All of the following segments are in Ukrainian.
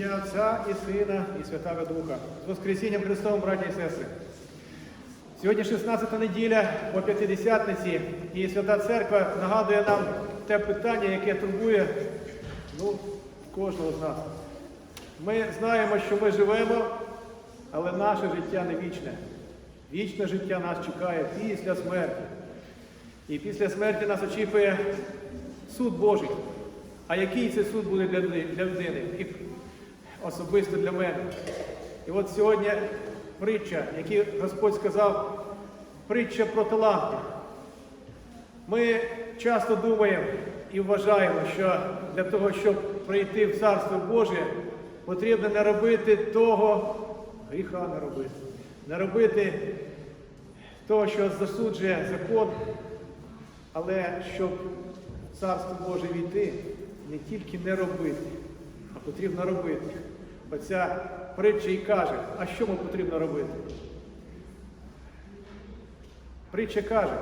ім'я Отця і Сина, і Святого Духа. З Воскресінням Христовим, браті і сестри. Сьогодні 16 неділя по П'ятидесятниці, і Свята Церква нагадує нам те питання, яке турбує ну, кожного з нас. Ми знаємо, що ми живемо, але наше життя не вічне. Вічне життя нас чекає після смерті. І після смерті нас очікує суд Божий. А який це суд буде для людини? Особисто для мене. І от сьогодні притча, яку Господь сказав, притча про таланти. Ми часто думаємо і вважаємо, що для того, щоб прийти в Царство Боже, потрібно не робити того, гріха не робити, не робити того, що засуджує закон, але щоб в Царство Боже війти, не тільки не робити, а потрібно робити. Оця притча і каже, а що ми потрібно робити? Притча каже,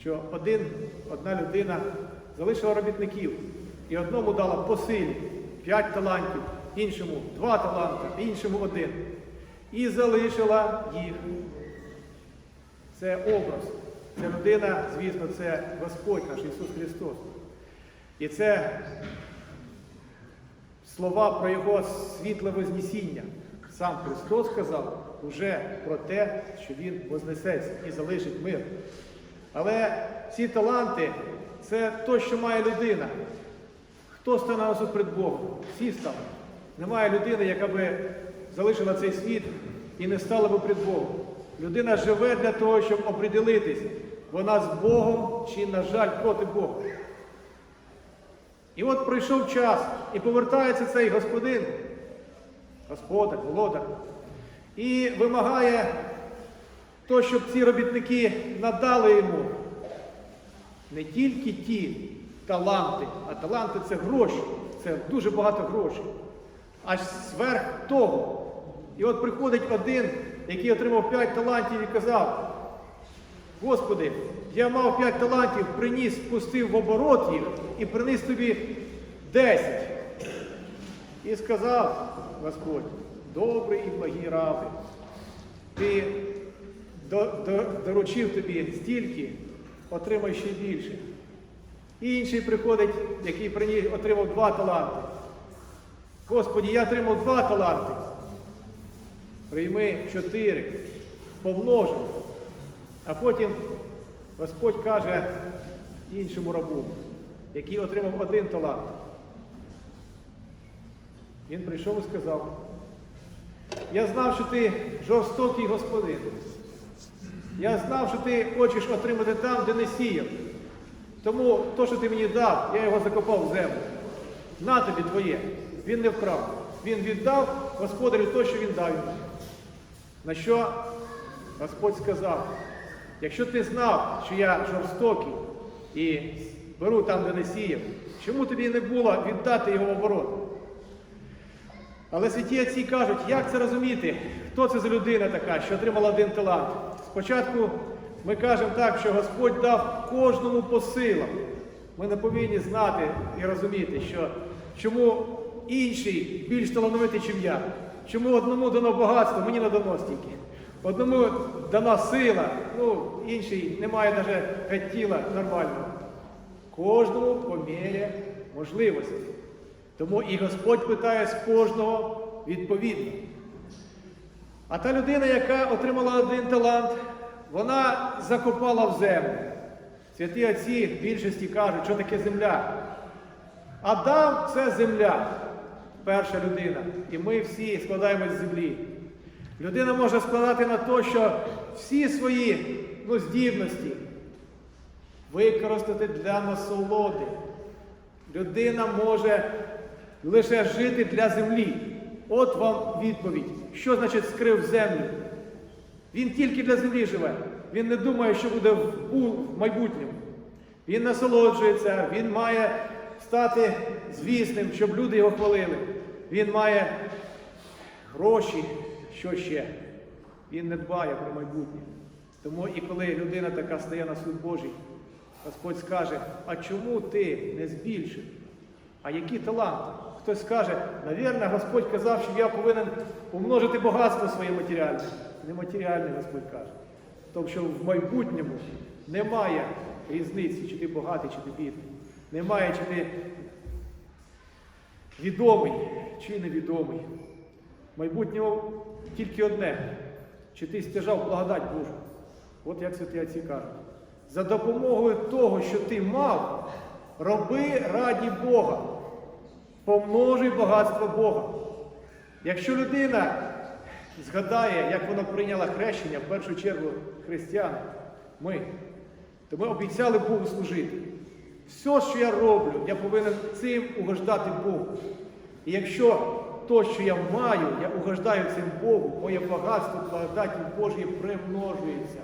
що один, одна людина залишила робітників і одному дала по силі 5 талантів, іншому 2 таланти, іншому один. І залишила їх. Це образ. Це людина, звісно, це Господь наш Ісус Христос. І це слова про Його світле Вознесіння. Сам Христос сказав уже про те, що Він вознесеться і залишить мир. Але ці таланти це то, що має людина. Хто стане перед Богом? Всі стануть. Немає людини, яка би залишила цей світ і не стала би перед Богом. Людина живе для того, щоб оприділитись, вона з Богом чи, на жаль, проти Бога. І от пройшов час, і повертається цей господин, господар, володар, і вимагає то, щоб ці робітники надали йому не тільки ті таланти, а таланти це гроші, це дуже багато грошей. Аж зверх того. І от приходить один, який отримав 5 талантів і казав, Господи, я мав 5 талантів, приніс, пустив в оборот їх і приніс тобі 10. І сказав Господь, добрий і благий раби, ти до- до- доручив тобі стільки, отримай ще більше. І інший приходить, який приніс, отримав два таланти. Господі, я отримав два таланти. Прийми чотири, помножив. А потім Господь каже іншому рабу, який отримав один талант. Він прийшов і сказав, я знав, що ти жорстокий господин. Я знав, що ти хочеш отримати там, де не сіяв. Тому то, що ти мені дав, я його закопав в землю. На тобі твоє. Він не вкрав. Він віддав господарю те, що він дав йому. На що Господь сказав, якщо ти знав, що я жорстокий і беру там, де не сіяв, чому тобі не було віддати його оборот? Але святі отці кажуть, як це розуміти, хто це за людина така, що отримала один талант. Спочатку ми кажемо так, що Господь дав кожному по силам. Ми не повинні знати і розуміти, що чому інший більш талановитий, ніж я. Чому одному дано багатство, мені не дано стільки. Одному дана сила, ну, інший не має навіть геть тіла нормального. Кожному по мірі можливості. Тому і Господь питає з кожного відповідно. А та людина, яка отримала один талант, вона закопала в землю. Святі отці в більшості кажуть, що таке земля. Адам це земля, перша людина. І ми всі складаємось з землі. Людина може складати на те, що всі свої ну, здібності використати для насолоди. Людина може лише жити для землі. От вам відповідь. Що значить скрив землю? Він тільки для землі живе. Він не думає, що буде в бу- в майбутньому. Він насолоджується, він має стати звісним, щоб люди його хвалили. Він має гроші, що ще. Він не дбає про майбутнє. Тому і коли людина така стає на суд Божий, Господь скаже, а чому ти не збільшив? А які таланти? Хтось скаже, навірно, Господь казав, що я повинен умножити багатство своє матеріальне. Нематеріальне Господь каже. Тому що в майбутньому немає різниці, чи ти багатий, чи ти бідний. Немає, чи ти відомий, чи невідомий. В майбутньому тільки одне, чи ти стяжав благодать Божу. От як святі отці кажуть. За допомогою того, що ти мав, роби раді Бога. Помножуй багатство Бога. Якщо людина згадає, як вона прийняла хрещення, в першу чергу християни, ми, то ми обіцяли Богу служити. Все, що я роблю, я повинен цим угождати Богу. І якщо то, що я маю, я угождаю цим Богу, моє багатство, благодаті Божої примножується.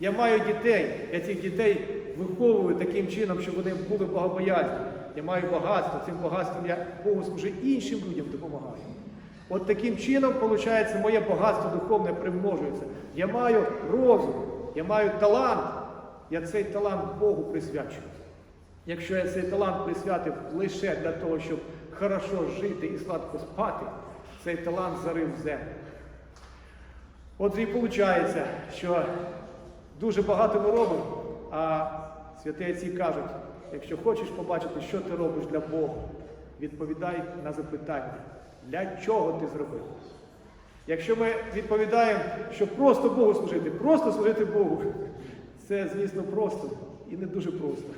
Я маю дітей, я цих дітей виховую таким чином, щоб вони були богобоязні. Я маю багатство, цим багатством я Богу служу іншим людям допомагаю. От таким чином, виходить, моє багатство духовне примножується. Я маю розум, я маю талант, я цей талант Богу присвячую. Якщо я цей талант присвятив лише для того, щоб хорошо жити і сладко спати, цей талант зарив в землю. Отже, і виходить, що дуже багато ми робимо, а святі отці кажуть, якщо хочеш побачити, що ти робиш для Бога, відповідай на запитання, для чого ти зробив. Якщо ми відповідаємо, що просто Богу служити, просто служити Богу, це, звісно, просто і не дуже просто.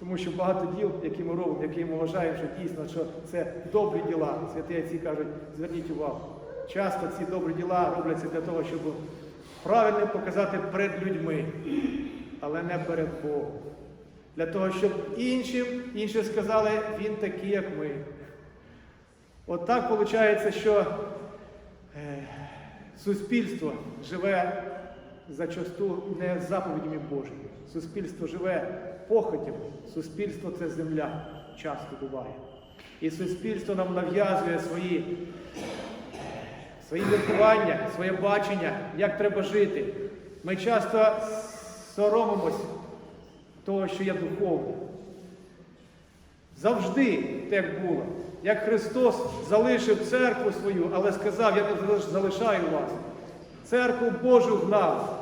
Тому що багато діл, які ми робимо, які ми вважаємо, що дійсно що це добрі діла. Святі отці кажуть, зверніть увагу. Часто ці добрі діла робляться для того, щоб правильно показати перед людьми, але не перед Богом. Для того, щоб іншим, інші сказали, він такий, як ми. От так виходить, що е, суспільство живе зачасту не заповідями Божими. Суспільство живе похотями. Суспільство це земля, часто буває. І суспільство нам нав'язує свої, свої міркування, своє бачення, як треба жити. Ми часто соромимось того, що є духовне. Завжди так було. Як Христос залишив церкву свою, але сказав, я не залишаю вас. Церкву Божу гнав.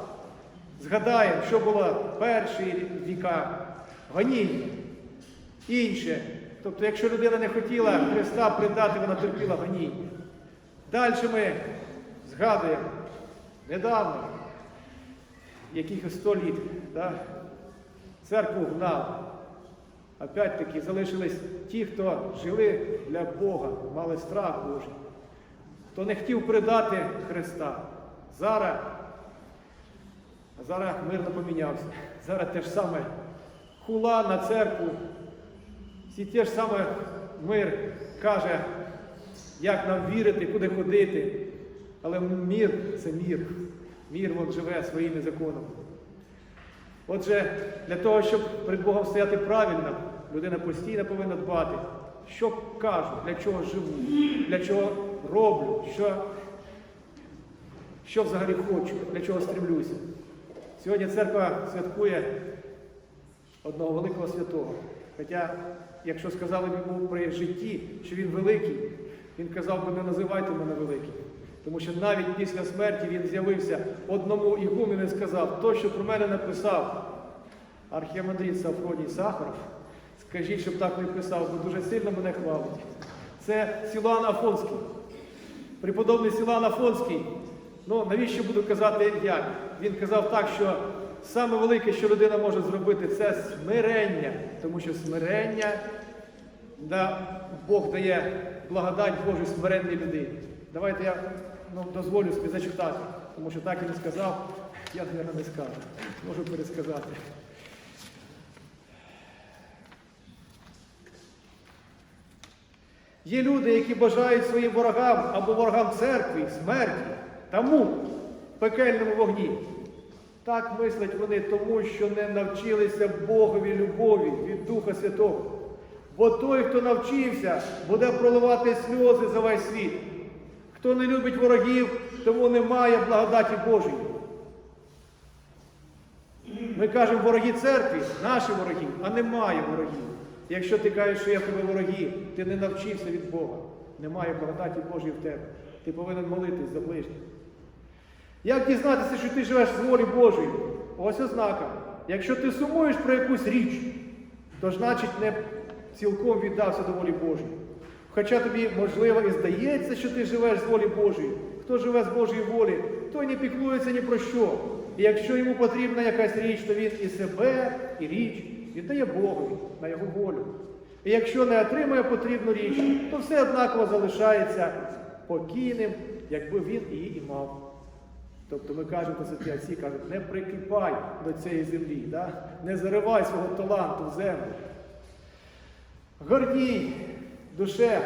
Згадаємо, що було перші віка, гоніння, інше. Тобто, якщо людина не хотіла Христа придати, вона терпіла гоніння. Далі ми згадуємо недавно, якихось сто літ, да? церкву гнав. Опять-таки залишились ті, хто жили для Бога, мали страх Божий, хто не хотів придати Христа. Зараз, зараз мирно помінявся. Зараз те ж саме хула на церкву, всі те ж саме мир каже, як нам вірити, куди ходити. Але мір це мір. Мір він живе своїми законами. Отже, для того, щоб перед Богом стояти правильно, людина постійно повинна дбати, що кажу, для чого живу, для чого роблю, що, що взагалі хочу, для чого стремлюся. Сьогодні церква святкує одного великого святого. Хоча, якщо сказали б йому при житті, що він великий, він казав би, не називайте мене великим. Тому що навіть після смерті він з'явився одному ігумену і сказав, то, що про мене написав архіамандрит Сафроній Сахаров, скажіть, щоб так не писав, бо дуже сильно мене хвалить. Це Сілан Афонський. Преподобний Сілан Афонський, ну навіщо буду казати як? Він казав так, що саме велике, що людина може зробити, це смирення, тому що смирення да, Бог дає благодать Божу смиренній людині. Давайте я ну, дозволю собі зачитати, тому що так і не сказав, я, не скажу. Можу пересказати. Є люди, які бажають своїм ворогам або ворогам церкви, смерті та мук в пекельному вогні. Так мислять вони тому, що не навчилися Богові любові від Духа Святого. Бо той, хто навчився, буде проливати сльози за весь світ. Хто не любить ворогів, тому немає благодаті Божої. Ми кажемо вороги церкви, наші вороги, а немає ворогів. Якщо ти кажеш, що я тебе вороги, ти не навчився від Бога. Немає благодаті Божої в тебе. Ти повинен молитись за ближніх. Як дізнатися, що ти живеш з волі Божої? Ось ознака. Якщо ти сумуєш про якусь річ, то значить не цілком віддався до волі Божої. Хоча тобі, можливо, і здається, що ти живеш з волі Божої. Хто живе з Божої волі, той не піклується ні про що. І якщо йому потрібна якась річ, то він і себе, і річ віддає Богу на його волю. І якщо не отримує потрібну річ, то все однаково залишається покійним, якби він її і мав. Тобто ми кажемо, святі отці кажуть, не прикипай до цієї землі, да? не заривай свого таланту в землю. Гордій душе.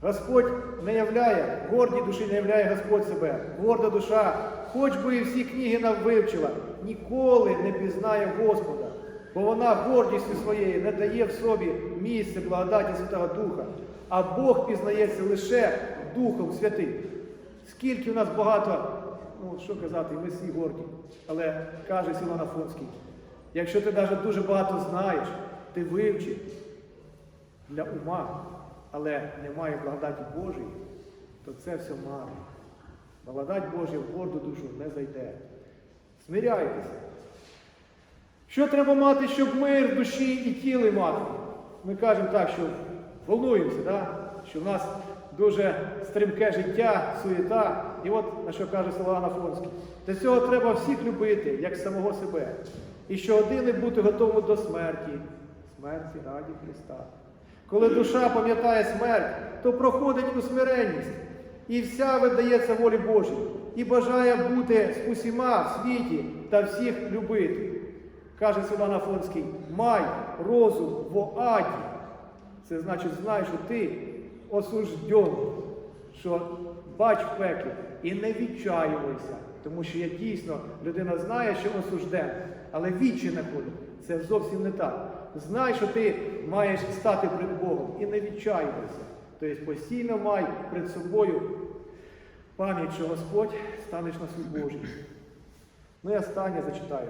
Господь не являє, гордій душі не являє Господь себе. Горда душа, хоч би і всі книги нам вивчила, ніколи не пізнає Господа, бо вона гордістю своєю не дає в собі місце благодаті Святого Духа, а Бог пізнається лише Духом Святим. Скільки в нас багато, ну що казати, ми всі горді. Але каже Силан Афонський, якщо ти навіть дуже багато знаєш, ти вивчив для ума, але немає благодаті Божої, то це все марно. Благодать Божа в горду душу не зайде. Смиряйтеся. Що треба мати, щоб мир душі і тілі мати? Ми кажемо так, що волнуємося, да? що в нас дуже стрімке життя, суєта. І от на що каже Соломон Афонський. Для цього треба всіх любити, як самого себе. І щогодини бути готовим до смерті, смерті раді Христа. Коли душа пам'ятає смерть, то проходить у смиренність і вся видається волі Божій, і бажає бути з усіма в світі та всіх любити. Каже Силан Афонський, май розум в аді. Це значить, знай, що ти осуждений, що бач пеклі і не відчаювайся. Тому що я дійсно людина знає, що осужден, але вічі не ходить. Це зовсім не так. Знай, що ти маєш стати перед Богом і не відчаювайся. Тобто постійно май перед собою пам'ять, що Господь станеш на суд Божий. Ну і останнє зачитаю.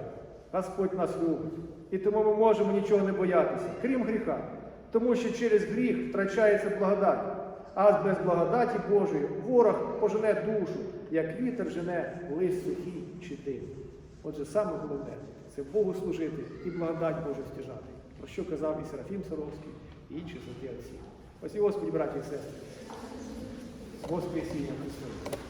Господь нас любить. І тому ми можемо нічого не боятися, крім гріха. Тому що через гріх втрачається благодать. А без благодаті Божої ворог пожене душу, як вітер жене лист сухий чи дим. Отже, саме головне це Богу служити і благодать Божу стяжати. Про що казав і Серафім Саровський, і інші святі отці. Ось і браті і сестри. Воскресіння Христове.